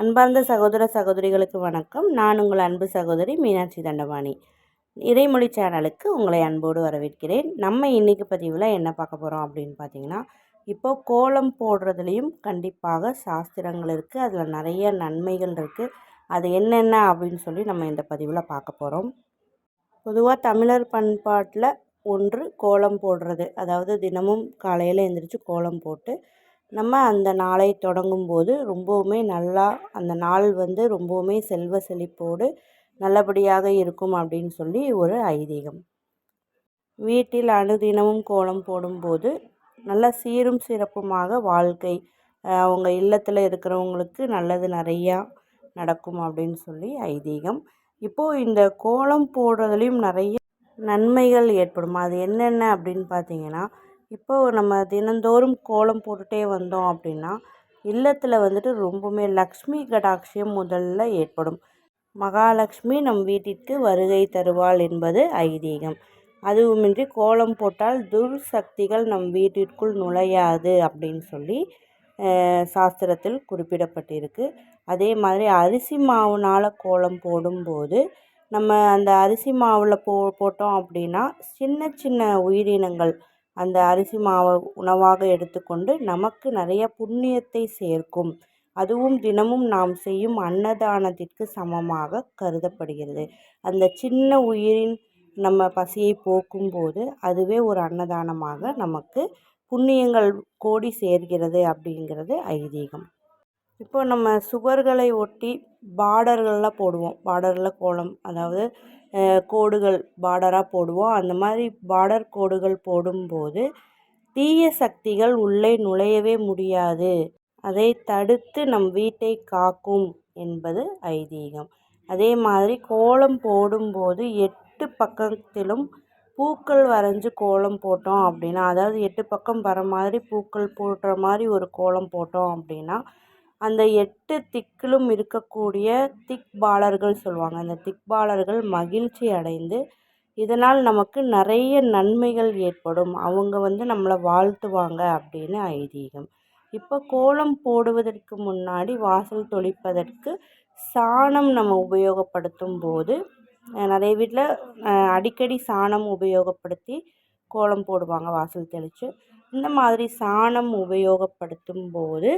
அன்பார்ந்த சகோதர சகோதரிகளுக்கு வணக்கம். நான் உங்கள் அன்பு சகோதரி மீனாட்சி தண்டபாணி. இறைமொழி சேனலுக்கு உங்களை அன்போடு வரவேற்கிறேன். நம்ம இன்றைக்கி பதிவில் என்ன பார்க்க போகிறோம் அப்படின்னு பார்த்தீங்கன்னா இப்போது கோலம் போடுறதுலேயும் கண்டிப்பாக சாஸ்திரங்கள் இருக்குது அதில் நிறைய நன்மைகள் இருக்குது அது என்னென்ன அப்படின்னு சொல்லி நம்ம இந்த பதிவில் பார்க்க போகிறோம் பொதுவாக தமிழர் பண்பாட்டில் ஒன்று கோலம் போடுறது. அதாவது தினமும் காலையில் எழுந்திரிச்சு கோலம் போட்டு நம்ம அந்த நாளை தொடங்கும்போது ரொம்பவுமே நல்லா அந்த நாள் வந்து ரொம்பவுமே செல்வ செழிப்போடு நல்லபடியாக இருக்கும் அப்படின்னு சொல்லி ஒரு ஐதீகம். வீட்டில் அனுதினமும் கோலம் போடும்போது நல்ல சீரும் சிறப்புமாக வாழ்க்கை அவங்க இல்லத்தில் இருக்கிறவங்களுக்கு நல்லது நிறையா நடக்கும் அப்படின்னு சொல்லி ஐதீகம். இப்போது இந்த கோலம் போடுறதுலேயும் நிறைய நன்மைகள் ஏற்படும். அது என்னென்ன அப்படின்னு பார்த்தீங்கன்னா இப்போது நம்ம தினந்தோறும் கோலம் போட்டுகிட்டே வந்தோம் அப்படின்னா இல்லத்தில் வந்துட்டு ரொம்பவுமே லக்ஷ்மி கடாட்சியம் முதல்ல ஏற்படும். மகாலட்சுமி நம் வீட்டிற்கு வருகை தருவாள் என்பது ஐதீகம். அதுவுமின்றி கோலம் போட்டால் துர்சக்திகள் நம் வீட்டிற்குள் நுழையாது அப்படின்னு சொல்லி சாஸ்திரத்தில் குறிப்பிடப்பட்டிருக்கு. அதே மாதிரி அரிசி மாவுனால் கோலம் போடும்போது நம்ம அந்த அரிசி மாவில் போ போட்டோம் அப்படின்னா சின்ன சின்ன உயிரினங்கள் அந்த அரிசி மாவை உணவாக எடுத்துக்கொண்டு நமக்கு நிறைய புண்ணியத்தை சேர்க்கும். அதுவும் தினமும் நாம் செய்யும் அன்னதானத்திற்கு சமமாக கருதப்படுகிறது. அந்த சின்ன உயிரின் நம்ம பசியை போக்கும்போது அதுவே ஒரு அன்னதானமாக நமக்கு புண்ணியங்கள் கோடி சேர்கிறது அப்படிங்கிறது ஐதீகம். இப்போ நம்ம சுவர்களை ஒட்டி பார்டர்கள்லாம் போடுவோம். பார்டரில் கோலம் அதாவது கோடுகள் பார்டராக போடுவோம். அந்த மாதிரி பார்டர் கோடுகள் போடும்போது தீய சக்திகள் உள்ளே நுழையவே முடியாது. அதை தடுத்து நம் வீட்டை காக்கும் என்பது ஐதீகம். அதே மாதிரி கோலம் போடும்போது எட்டு பக்கத்திலும் பூக்கள் வரைஞ்சி கோலம் போட்டோம் அப்படின்னா அதாவது எட்டு பக்கம் வர மாதிரி பூக்கள் போடுற மாதிரி ஒரு கோலம் போட்டோம் அப்படின்னா அந்த எட்டு திக்கிலும் இருக்கக்கூடிய திக்பாலர்கள் சொல்லுவாங்க. அந்த திக்பாலர்கள் மகிழ்ச்சி அடைந்து இதனால் நமக்கு நிறைய நன்மைகள் ஏற்படும். அவங்க வந்து நம்மளை வாழ்த்துவாங்க அப்படின்னு ஐதீகம். இப்போ கோலம் போடுவதற்கு முன்னாடி வாசல் தொளிப்பதற்கு சாணம் நம்ம உபயோகப்படுத்தும் போது நிறைய வீட்டில் அடிக்கடி சாணம் உபயோகப்படுத்தி கோலம் போடுவாங்க வாசல் தெளித்து இந்த மாதிரி சாணம் உபயோகப்படுத்தும் போது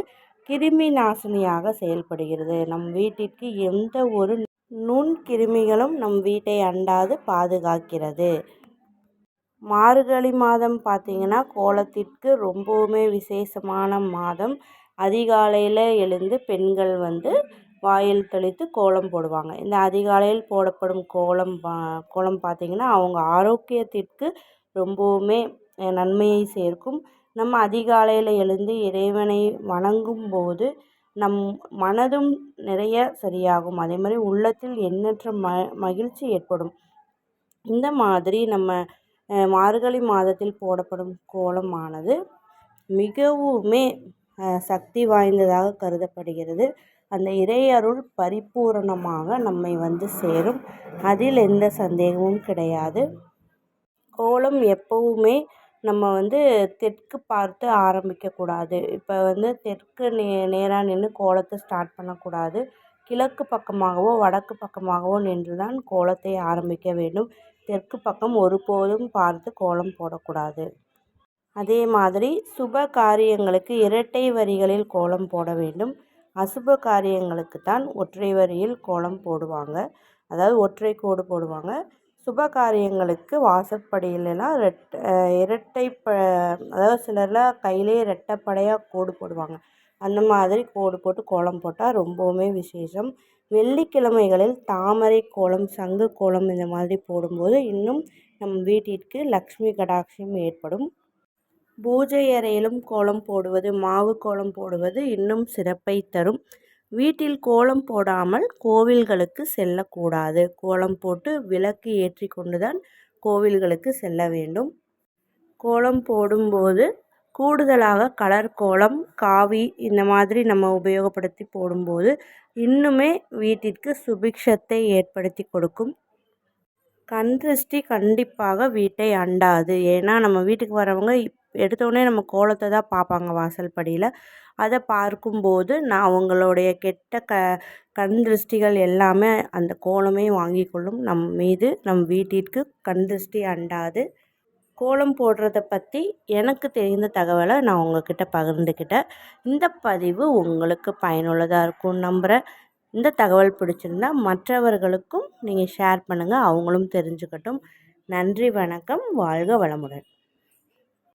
கிருமி நாசினியாக செயல்படுகிறது. நம் வீட்டிற்கு எந்த ஒரு நுண்கிருமிகளும் நம் வீட்டை அண்டாது பாதுகாக்கிறது. மார்கழி மாதம் பார்த்திங்கன்னா கோலத்திற்கு ரொம்பவுமே விசேஷமான மாதம். அதிகாலையில் எழுந்து பெண்கள் வந்து வாயில் தெளித்து கோலம் போடுவாங்க. இந்த அதிகாலையில் போடப்படும் கோலம் பா கோலம் பார்த்திங்கன்னா அவங்க ஆரோக்கியத்திற்கு ரொம்பவுமே நன்மையை சேர்க்கும். நம்ம அதிகாலையில் எழுந்து இறைவனை வணங்கும் போது நம் மனதும் நிறைய சரியாகும். அதே மாதிரி உள்ளத்தில் எண்ணற்ற ம மகிழ்ச்சி ஏற்படும். இந்த மாதிரி நம்ம மார்கழி மாதத்தில் போடப்படும் கோலமானது மிகவுமே சக்தி வாய்ந்ததாக கருதப்படுகிறது. அந்த இறையருள் பரிபூரணமாக நம்மை வந்து சேரும். அதில் எந்த சந்தேகமும் கிடையாது. கோலம் எப்பவுமே நம்ம வந்து தெற்கு பார்த்து ஆரம்பிக்கக்கூடாது. இப்போ வந்து தெற்கு நே நேராக நின்று கோலத்தை ஸ்டார்ட் பண்ணக்கூடாது. கிழக்கு பக்கமாகவோ வடக்கு பக்கமாகவோ நின்று தான் கோலத்தை ஆரம்பிக்க வேண்டும். தெற்கு பக்கம் ஒருபோதும் பார்த்து கோலம் போடக்கூடாது. அதே மாதிரி சுப காரியங்களுக்கு இரட்டை வரிகளில் கோலம் போட வேண்டும். அசுப காரியங்களுக்கு தான் ஒற்றை வரியில் கோலம் போடுவாங்க. அதாவது ஒற்றை கோடு போடுவாங்க. சுப காரியங்களுக்கு வாசற்படியிலலாம் ரெட் இரட்டை ப அதாவது சிலர்லாம் கையிலேயே ரெட்டைப்படையாக கோடு போடுவாங்க. அந்த மாதிரி கோடு போட்டு கோலம் போட்டால் ரொம்பவுமே விசேஷம். வெள்ளிக்கிழமைகளில் தாமரை கோலம் சங்கு கோலம் இந்த மாதிரி போடும்போது இன்னும் நம் வீட்டிற்கு லக்ஷ்மி கடாட்சியம் ஏற்படும். பூஜை அறையிலும் கோலம் போடுவது மாவு கோலம் போடுவது இன்னும் சிறப்பை தரும். வீட்டில் கோலம் போடாமல் கோவில்களுக்கு செல்லக்கூடாது. கோலம் போட்டு விளக்கு ஏற்றி கொண்டு தான் கோவில்களுக்கு செல்ல வேண்டும். கோலம் போடும்போது கூடுதலாக கலர் கோலம் காவி இந்த மாதிரி நம்ம உபயோகப்படுத்தி போடும்போது இன்னுமே வீட்டிற்கு சுபிக்ஷத்தை ஏற்படுத்தி கொடுக்கும். கண் திருஷ்டி கண்டிப்பாக வீட்டை அண்டாது. ஏன்னா நம்ம வீட்டுக்கு வரவங்க எடுத்தோடனே நம்ம கோலத்தை தான் பார்ப்பாங்க வாசல் படியில். அதை பார்க்கும்போது நான் அவங்களுடைய கெட்ட க கண் திருஷ்டிகள் எல்லாமே அந்த கோலமே வாங்கி கொள்ளும். நம் மீது நம் வீட்டிற்கு கண் திருஷ்டி அண்டாது. கோலம் போடுறத பற்றி எனக்கு தெரிந்த தகவலை நான் உங்ககிட்ட பகிர்ந்துக்கிட்டேன். இந்த பதிவு உங்களுக்கு பயனுள்ளதாக இருக்கும் நம்புகிறேன் இந்த தகவல் பிடிச்சிருந்தா மற்றவர்களுக்கும் நீங்கள் ஷேர் பண்ணுங்கள் அவங்களும் தெரிஞ்சுக்கட்டும். நன்றி வணக்கம். வாழ்க வளமுடன்.